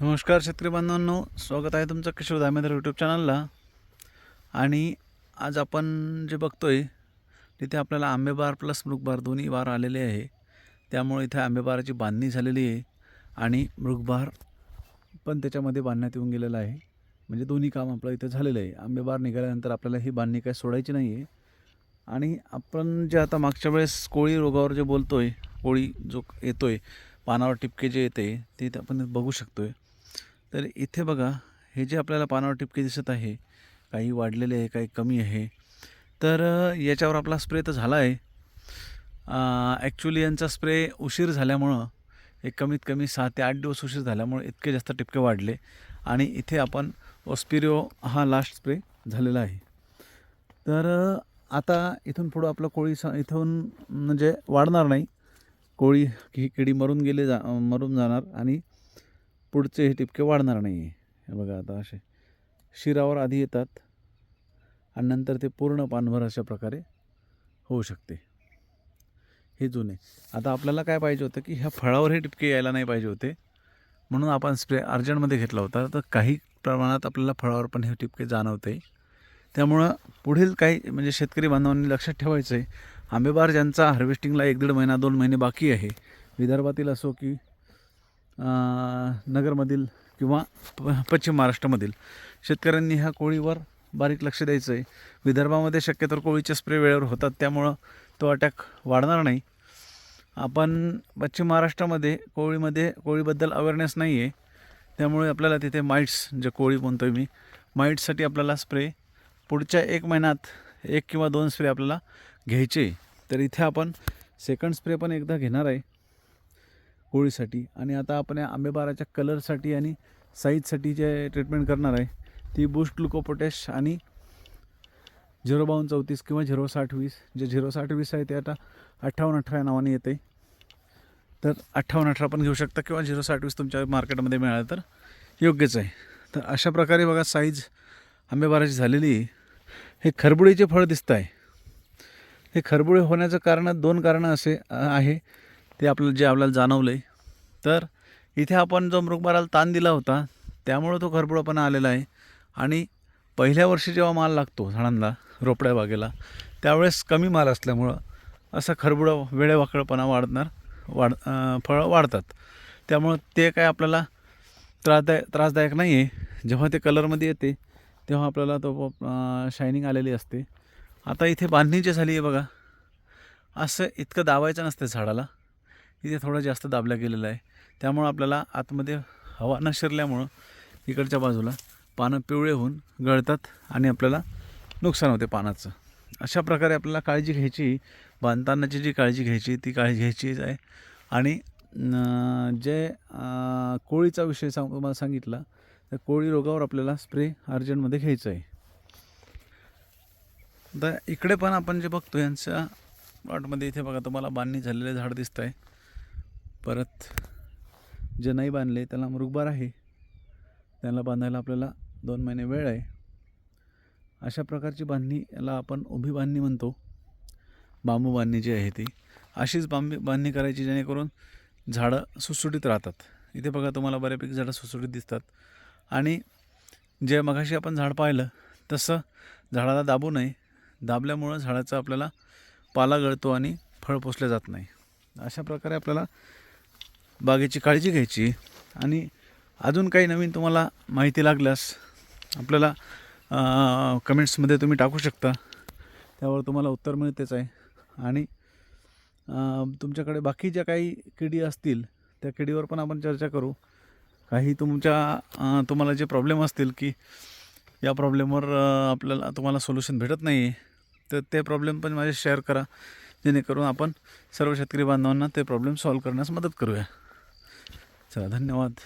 नमस्कार शेतकरी बांधवांनो स्वागत आहे तुमचं किशोर दामेदर यूट्यूब चॅनलला आणि आज आपण जे बघतो आहे तिथे आपल्याला आंबेबार प्लस मृगबार दोन्ही वार आलेले आहे. त्यामुळे इथे आंबेबाराची बांधणी झालेली आहे आणि मृगबार पण त्याच्यामध्ये बांधण्यात येऊन गेलेलं आहे. म्हणजे दोन्ही काम आपलं इथे झालेलं आहे. आंबेबार निघाल्यानंतर आपल्याला ही बांधणी काय सोडायची नाही आहे आणि आपण जे आता मागच्या वेळेस कोळी रोगावर जे बोलतो आहे कोळी जो येतो आहे पानावर टिपके जे येते ते आपण बघू शकतो आहे तर इथे बघा हे जे आपल्याला पानावर टिपके दिसत आहे काही वाढलेले आहे काही कमी आहे तर याच्यावर आपला स्प्रे तर झाला आहे ॲक्च्युली यांचा स्प्रे उशीर झाल्यामुळं एक कमीत कमी सहा ते आठ दिवस उशीर झाल्यामुळे इतके जास्त टिपके वाढले आणि इथे आपण ओस्पिरिओ हा लास्ट स्प्रे झालेला आहे. तर आता इथून पुढं आपलं कोळी स इथून म्हणजे वाढणार नाही. कोळी ही किडी मरून गेले जा मरून जाणार आणि पुढचे हे टिपके वाढणार नाही आहे हे बघा आता असे शिरावर आधी येतात आणि नंतर ते पूर्ण पानभर अशा प्रकारे होऊ शकते. हे जुने. आता आपल्याला काय पाहिजे होतं की ह्या फळावर हे टिपके यायला नाही पाहिजे होते. म्हणून आपण स्प्रे अर्जंटमध्ये घेतला होता. तर काही प्रमाणात आपल्याला फळावर पण हे टिपके जाणवते. त्यामुळं पुढील काही म्हणजे शेतकरी बांधवांनी लक्षात ठेवायचं आहे आंबेबार ज्यांचा हार्वेस्टिंगला एक दीड महिना दोन महिने बाकी आहे विदर्भातील असो की नगरमधील किंवा प पश्चिम महाराष्ट्रामधील शेतकऱ्यांनी ह्या कोळीवर बारीक लक्ष द्यायचं आहे विदर्भामध्ये शक्यतो कोळीचे स्प्रे वेळेवर होतात त्यामुळं तो अटॅक वाढणार नाही. आपण पश्चिम महाराष्ट्रामध्ये कोळीमध्ये कोळीबद्दल अवेअरनेस नाही आहे त्यामुळे आपल्याला तिथे माईट्स जे कोळी म्हणतो आहे मी माईट्ससाठी आपल्याला स्प्रे पुढच्या एक महिन्यात एक किंवा दोन स्प्रे आपल्याला घ्यायचे. तर इथे आपण सेकंड स्प्रे पण एकदा घेणार आहे. होळीसाठी. आणि आता आपण या आंबेबाराच्या कलरसाठी आणि साईजसाठी जे ट्रीटमेंट करणार आहे ती बूस्ट ग्लुकोपोटॅश आणि झिरो बावन्न चौतीस किंवा झिरो साठ वीस. जे झिरो साठ वीस आहे ते आता अठ्ठावन्न अठरा या नावाने येते. तर अठ्ठावन्न अठरा पण घेऊ शकता किंवा झिरो साठ वीस तुमच्या मार्केटमध्ये मिळालं तर योग्यच आहे. तर अशा प्रकारे बघा साईज आंबेबाराची झालेली आहे. हे खरबुडीचे फळ दिसत आहे हे खरबुडे होण्याचं कारण दोन कारणं असे आहे. ते आपल्याला जे आपल्याला जाणवलं आहे तर इथे आपण जो मृगमाराला ताण दिला होता त्यामुळं तो खरबुडापणा आलेला आहे. आणि पहिल्या वर्षी जेव्हा माल लागतो झाडांना रोपड्या बागेला त्यावेळेस कमी माल असल्यामुळं असा खरबुडा वेळेवाकडपणा वाढणार वाढ फळं वाढतात. त्यामुळं ते काय आपल्याला त्रासदायक त्रासदायक नाही आहे जेव्हा ते कलरमध्ये येते तेव्हा आपल्याला तो शायनिंग आलेली असते. आता इथे बांधणी जी झाली आहे बघा. असं इतकं दाबायचं नसतं झाडाला. इथे थोडं जास्त दाबला गेलेला आहे. त्यामुळं आपल्याला आतमध्ये हवा न शिरल्यामुळं इकडच्या बाजूला पानं पिवळे होऊन गळतात आणि आपल्याला नुकसान होते पानाचं. अशा प्रकारे आपल्याला काळजी घ्यायची बांधतानाची जी काळजी घ्यायची ती काळजी घ्यायचीच आहे. आणि जे कोळीचा विषय सांग तुम्हाला सांगितला तर कोळी रोगावर आपल्याला स्प्रे अर्जंटमध्ये घ्यायचं आहे. आता इकडे पण आपण जे बघतो यांच्या प्लॉटमध्ये इथे बघा तुम्हाला बांधणी झालेले झाड दिसत आहे परत जे नाही बांधले त्याला मृगबार आहे. त्याला बांधायला आपल्याला दोन महिने वेळ आहे. अशा प्रकारची बांधणी याला आपण उभी बांधणी म्हणतो. बांबू बांधणी जी आहे ती. अशीच बांबी बांधणी करायची जेणेकरून झाडं सुटसुटीत राहतात. इथे बघा तुम्हाला बऱ्यापैकी झाडं सुटसुटीत दिसतात. आणि जे मगाशी आपण झाड पाहिलं तसं झाडाला दाबू नये. दाबल्यामुळं झाडाचा आपल्याला पाला गळतो आणि फळ पोसलं जात नाही. अशा प्रकारे आपल्याला बागेची काळजी घ्यायची आणि अजून काही नवीन तुम्हाला माहिती लागल्यास आपल्याला कमेंट्समध्ये तुम्ही टाकू शकता. त्यावर तुम्हाला उत्तर मिळतेच आहे. आणि तुमच्याकडे बाकी ज्या काही किडी असतील त्या किडीवर पण आपण चर्चा करू. काही तुमच्या तुम्हाला जे प्रॉब्लेम असतील की या प्रॉब्लेमवर आपल्याला तुम्हाला सोल्युशन भेटत नाही आहे तर ते प्रॉब्लेम पण माझे शेअर करा. जेणेकरून आपण सर्व शेतकरी बांधवांना ते प्रॉब्लेम सॉल्व्ह करण्यास मदत करूया. चला धन्यवाद.